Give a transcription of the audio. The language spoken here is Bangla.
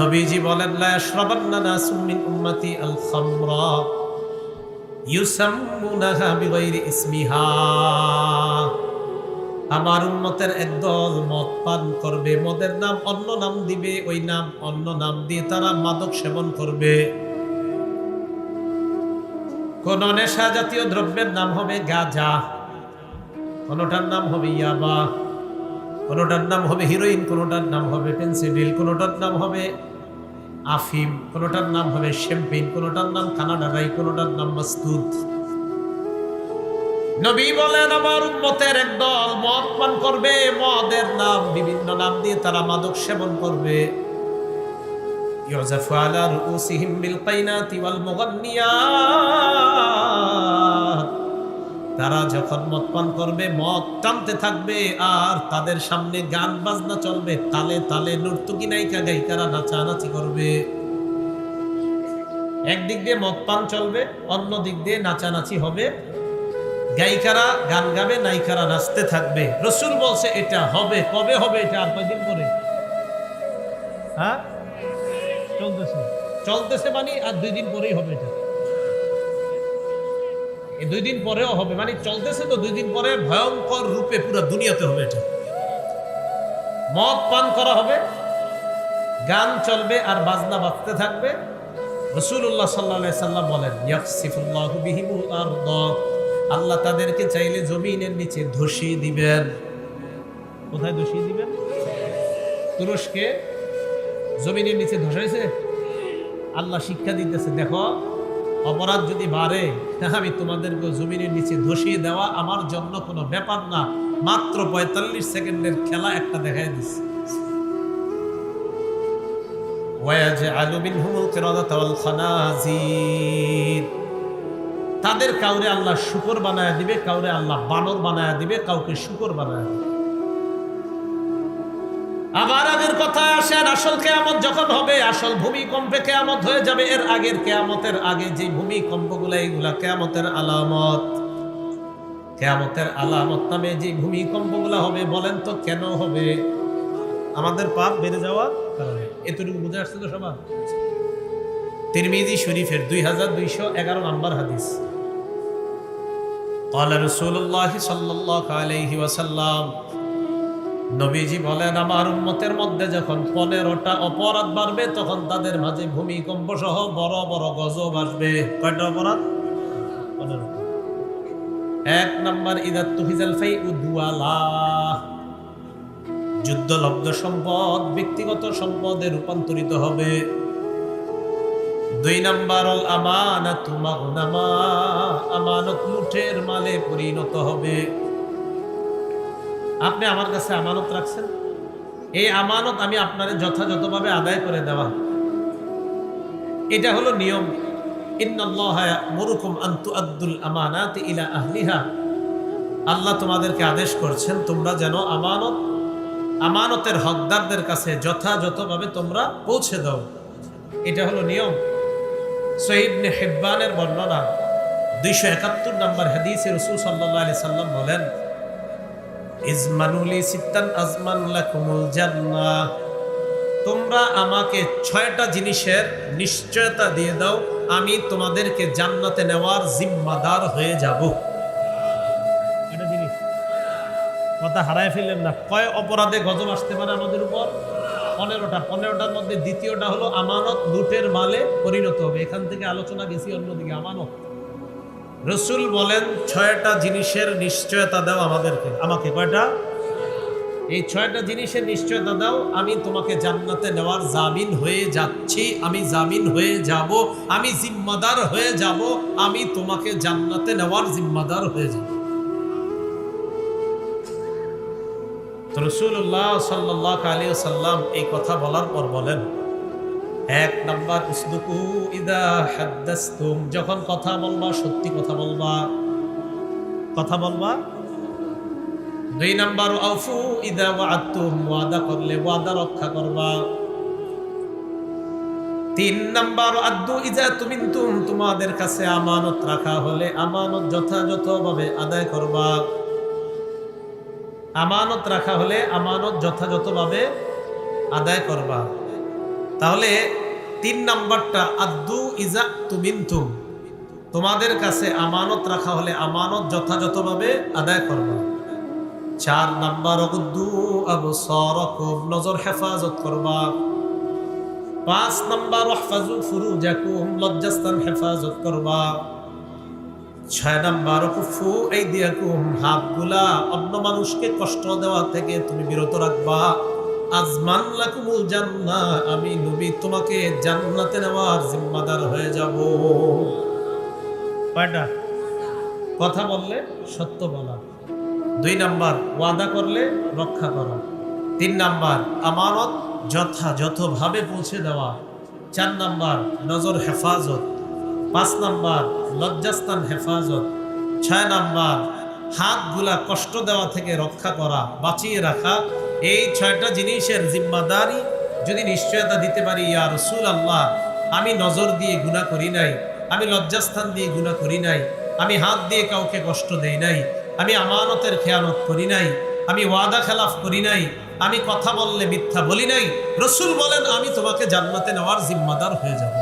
নবীজি বলেন, লা ইয়াশরাবান্না নাসুম মিন উম্মতি আল খামরা ইউসাম্মুনাহা বিগাইরি ইসমিহা। আমার উম্মতের একদল মদ পান করবে, মদের নাম অন্য নাম দিবে, ওই নাম অন্য নাম দিয়ে তারা মাদক সেবন করবে। কোন নেশা জাতীয় দ্রব্যের নাম হবে গাঁজা, কোনটার নাম হবে ইয়াবা। কোনোটার নাম হবে হিরোইন, কোনোটার নাম হবে পেন্সিডিল, কোনোটার নাম হবে আফিম, কোনোটার নাম হবে শ্যাম্পেন কোনোটার নাম কানাডারাই কোনোটার নাম মাস্তুদ নবী বলেন, আমার উম্মতের একদল মদ পান করবে, মদের নাম, বিভিন্ন নাম দিয়ে তারা মাদক সেবন করবে। ইউজাফু আলা রুউসিহিম বিল কাইনাতি ওয়াল মুগান্নিয়াত। তারা যখন মদ পান করবে, মদ টানতে থাকবে, আর তাদের সামনে গান বাজনা চলবে, তালে তালে নর্তকী নায়িকা, গায়িকারা নাচানাচি করবে। একদিক দিয়ে মদ পান চলবে অন্য দিক দিয়ে নাচানাচি হবে। গায়িকারা গান গাবে, নায়িকারা নাচতে থাকবে। রসুল বলছে, এটা হবে, কবে হবে এটা আর কয়দিন পরে? হ্যাঁ? চলতেছে। চলতেছে মানে আর দুই দিন পরেই হবে এটা। এই দুই দিন পরেও হবে। মানে চলতেছে তো দুই দিন পরে ভয়ঙ্কর রূপে পুরো দুনিয়াতে হবে এটা। মদ পান করা হবে, গান চলবে আর বাজনা বাজতে থাকবে। রসুল্লাহ সাল্লাহ সাল্লাম বলেন আল্লাহ তাদেরকে চাইলে জমিনের নিচে ধসিয়ে দিবেন। কোথায় ধসিয়ে দিবেন? তুরস্কে। জমিনের নিচে ধসাইছে আল্লাহ শিক্ষা দিতেছে, দেখো অপরাধ যদি বাড়ে, আমি তোমাদেরকে জমিনের নিচে ধসিয়ে দেওয়া আমার জন্য কোনো ব্যাপার না। মাত্র পঁয়তাল্লিশ সেকেন্ডের খেলা একটা দেখাই দিচ্ছে। তাদের কাউরে আল্লাহ শুকর বানায় দিবে, কাউরে আল্লাহ বানর বানায় দিবে, কাউকে শুকর বানায় দিবে। আবার আগের কথা আসেন আসল কেয়ামত যখন হবে আসল ভূমিকম্পে কেয়ামত হয়ে যাবে এর আগের কেয়ামতের আগে যে ভূমিকম্পগুলো এইগুলা কেয়ামতের আলামত কেয়ামতের আলামত নামে যে ভূমিকম্পগুলো হবে বলেন তো কেন হবে আমাদের পাপ বেড়ে যাওয়া কারণে এতটুকু বুঝে আসছে তো সবার তিরমিজি শরীফের দুই হাজার দুইশো এগারো নম্বর হাদিস قال رسول الله صلى الله عليه وسلم নবীজি বলেন, আমার উম্মতের মধ্যে যখন পনেরোটা অপরাধ বাড়বে, তখন তাদের মাঝে ভূমিকম্প সহ বড় বড় গজব আসবে। কয়টা অপরাধ? এক নম্বর ইদাত তুহিজাল ফাই উদুয়ালা যুদ্ধলব্ধ সম্পদ, ব্যক্তিগত সম্পদে রূপান্তরিত হবে। দুই নাম্বার আমানত আমানত লুঠের মালে পরিণত হবে। আপনি আমার কাছে আমানত রাখছেন? এই আমানত আমি আপনারে যথাযথভাবে আদায় করে দেওয়া এটা হলো নিয়ম। আল্লাহ তোমাদেরকে আদেশ করছেন, তোমরা যেন আমানত, আমানতের হকদারদের কাছে যথাযথভাবে তোমরা পৌঁছে দাও। এটা হলো নিয়ম। সহিবনে হেব্বানের বর্ণনা, দুইশো একাত্তর নম্বর হাদিসে রসুল সাল্লাহ আলি সাল্লাম বলেন ইজমানুলি সিত্তান আজমান লাকুমুল জান্নাহ। তোমরা আমাকে ছয়টা জিনিসের নিশ্চয়তা দিয়ে দাও, আমি তোমাদেরকে জান্নাতে নেওয়ার জিম্মাদার হয়ে যাব। কথা হারায় ফেললেন না। কয় অপরাধে গজব আসতে পারে আমাদের উপর? পনেরোটা। পনেরোটার মধ্যে দ্বিতীয়টা হলো আমানত, লুটের মালে পরিণত হবে। এখান থেকে আলোচনা গেছি অন্যদিকে। আমানত। রসুল বলেন, ছয়টা জিনিসের নিশ্চয়তা দাও আমাদেরকে। আমাকে কয়টা? এই ছয়টা জিনিসের নিশ্চয়তা দাও, আমি তোমাকে জান্নাতে নেওয়ার জামিন হয়ে যাচ্ছি, আমি জামিন হয়ে যাব, আমি জিম্মাদার হয়ে যাব, আমি তোমাকে জান্নাতে নেওয়ার জিম্মাদার হয়ে যাব। রসুল্লাহ সাল্লাহ আলী সাল্লাম এই কথা বলার পর বলেন এক নাম্বার উসদুকু ইদা হাদ্দাস্তুম, যখন কথা বলবা, সত্যি কথা বলবা। কথা বলবা? দুই নাম্বার আফু ইদা ওয়াতুম ওয়াদা করলে ওয়াদা রক্ষা করবা। তিন নাম্বার, আদ্দু ইজা তুমিন্তুম, তোমাদের কাছে আমানত রাখা হলে আমানত যথাযথভাবে আদায় করবা। আমানত রাখা হলে আমানত যথাযথভাবে আদায় করবা। তাহলে তিন নাম্বারটা, আদ্দু ইজা তুমিন্তুম। তোমাদের কাছে আমানত রাখা হলে আমানত যথাযথভাবে আদায় করবা। চার নাম্বার অগুদ্দু আবু সরকুম নজর হেফাজত করবা। পাঁচ নাম্বার ওয়াহফাজু ফুরুজাকুম, লজ্জাস্থান হেফাজত করবা। ছয় নাম্বার, কুফু এই দিয়া দিয়াকুম হাতগুলা অন্য মানুষকে কষ্ট দেওয়া থেকে তুমি বিরত রাখবা। আজমান লাকুমুল জান্নাহ। আমি নবী তোমাকে জান্নাতে নেওয়ার জিম্মাদার হয়ে যাব। কয়টা? কথা বললে সত্য বলা। দুই নাম্বার ওয়াদা করলে রক্ষা করা। তিন নাম্বার আমানত যথাযথভাবে পৌঁছে দেওয়া। চার নাম্বার নজর হেফাজত। পাঁচ নাম্বার লজ্জাস্থান হেফাজত। ছয় নাম্বার হাতগুলা কষ্ট দেওয়া থেকে রক্ষা করা, বাঁচিয়ে রাখা, এই ছয়টা জিনিসের জিম্মাদারি যদি নিশ্চয়তা দিতে পারি, ইয়া রসুল আল্লাহ আমি নজর দিয়ে গুণা করি নাই, আমি লজ্জাস্থান দিয়ে গুণা করি নাই, আমি হাত দিয়ে কাউকে কষ্ট দেই নাই, আমি আমানতের খেয়ানত করি নাই, আমি ওয়াদা খেলাফ করি নাই, আমি কথা বললে মিথ্যা বলি নাই, রসুল বলেন, আমি তোমাকে জান্নাতে নেওয়ার জিম্মাদার হয়ে যাব।